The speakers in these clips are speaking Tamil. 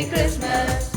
Merry Christmas.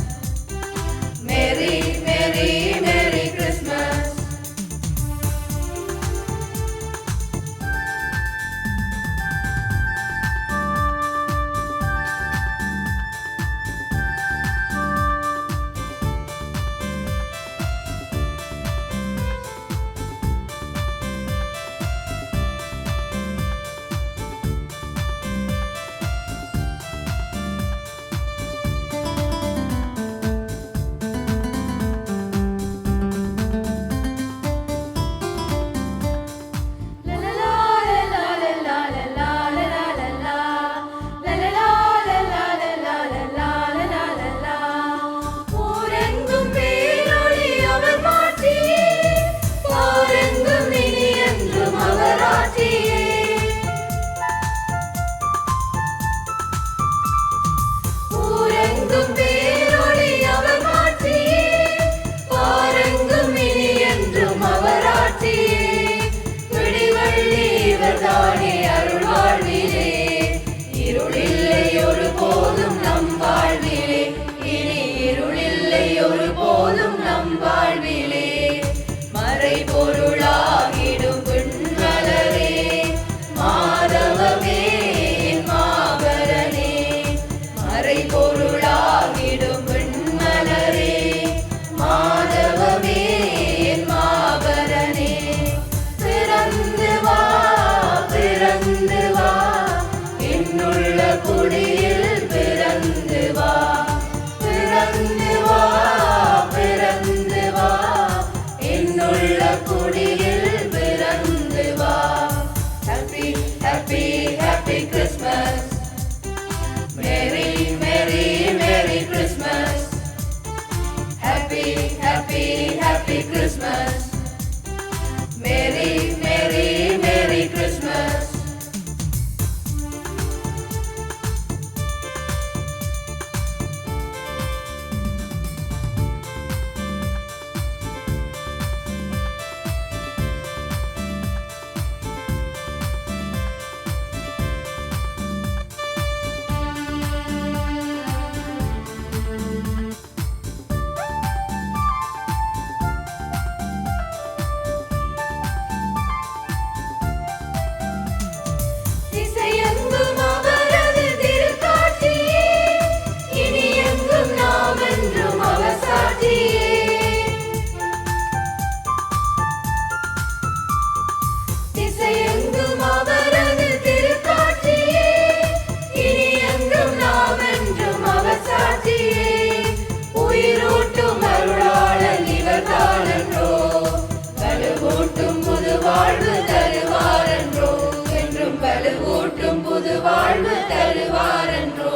வலுவூட்டும் புது வாழ்வு தருவாரன்றோ.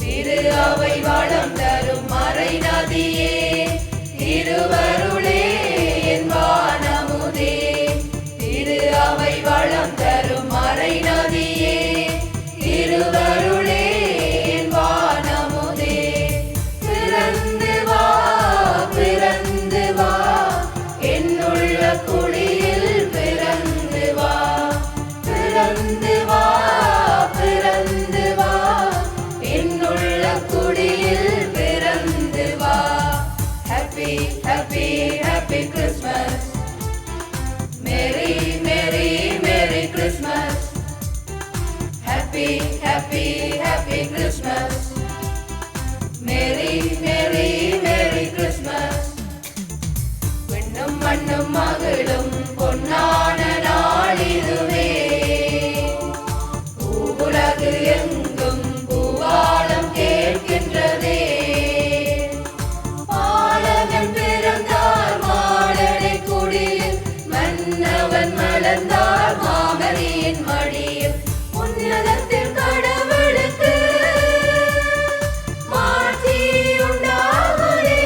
திரு அவை வாழம் தரும் மறை நதியே திருவர் மலர்ந்தார் மாமரியின் மடியில் உன்னதத்தில் கடவுளுக்கு மாற்றி உண்டாவதே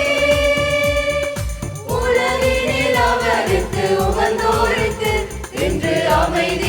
உலகினில் அவருக்கு உகந்தோருக்கு இன்று அமைதி